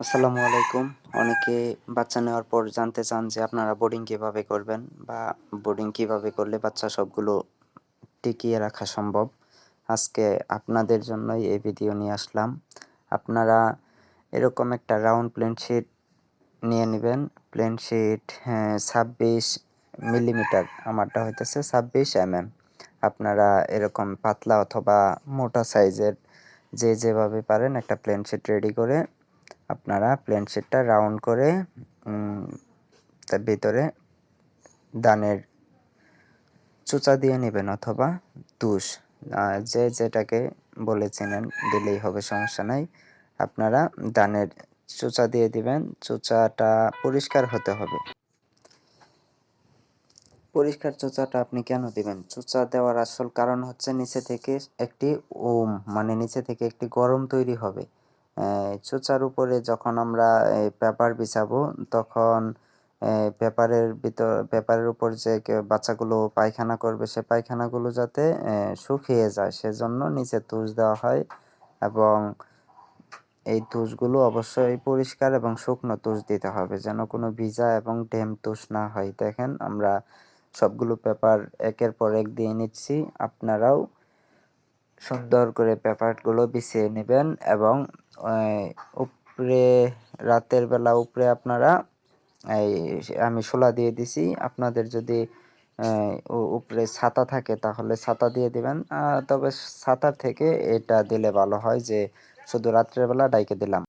আসসালামু আলাইকুম। অনেকে বাচ্চা নেওয়ার পর জানতে চান যে আপনারা বোর্ডিং কীভাবে করবেন বা বোর্ডিং কীভাবে করলে বাচ্চা সবগুলো টিকিয়ে রাখা সম্ভব। আজকে আপনাদের জন্যই এই ভিডিও নিয়ে আসলাম। আপনারা এরকম একটা রাউন্ড প্লেন শিট নিয়ে নেবেন। প্লেন শিট ছাব্বিশ মিলিমিটার আমারটা হইতেছে ছাব্বিশ এম এম আপনারা এরকম পাতলা অথবা মোটা সাইজের যে যেভাবে পারেন একটা প্লেন শিট রেডি করে আপনারা প্লেন শিটটা রাউন্ড করে তার ভিতরে দানের চোচা দিয়ে নেবেন অথবা তুষ। যে যেটাকে বলেছিলেন, দিলেই হবে, সমস্যা নাই। আপনারা দানের চোচা দিয়ে দিবেন, চোচাটা পরিষ্কার হতে হবে। পরিষ্কার চোচাটা আপনি কেন দিবেন? চোচা দেওয়ার আসল কারণ হচ্ছে নিচে থেকে একটি ওম মানে নিচে থেকে একটি গরম তৈরি হবে। চোচার উপরে যখন আমরা পেপার বিছাবো, তখন পেপারের ভিতর, পেপারের উপর যে বাচ্চাগুলো পায়খানা করবে, সে পায়খানাগুলো যাতে শুকিয়ে যায়। সেজন্য নিচে তুষ দেওয়া হয় এবং এই তুষগুলো অবশ্যই পরিষ্কার এবং শুকনো তুষ দিতে হবে, যেন কোনো ভিজা এবং ডেম তুষ না হয়। দেখেন, আমরা সবগুলো পেপার একের পর এক দিয়ে নিচ্ছি। আপনারাও সুন্দর করে পেপারগুলো বিছিয়ে নেবেন এবং উপরে, রাতের বেলা উপরে আপনারা, এই, আমি সোলা দিয়ে দিছি। আপনাদের যদি উপরে ছাতা থাকে তাহলে ছাতা দিয়ে দিবেন। তবে ছাতার থেকে এটা দিলে ভালো হয় যে, শুধু রাত্রেবেলা ডাইকে দিলাম।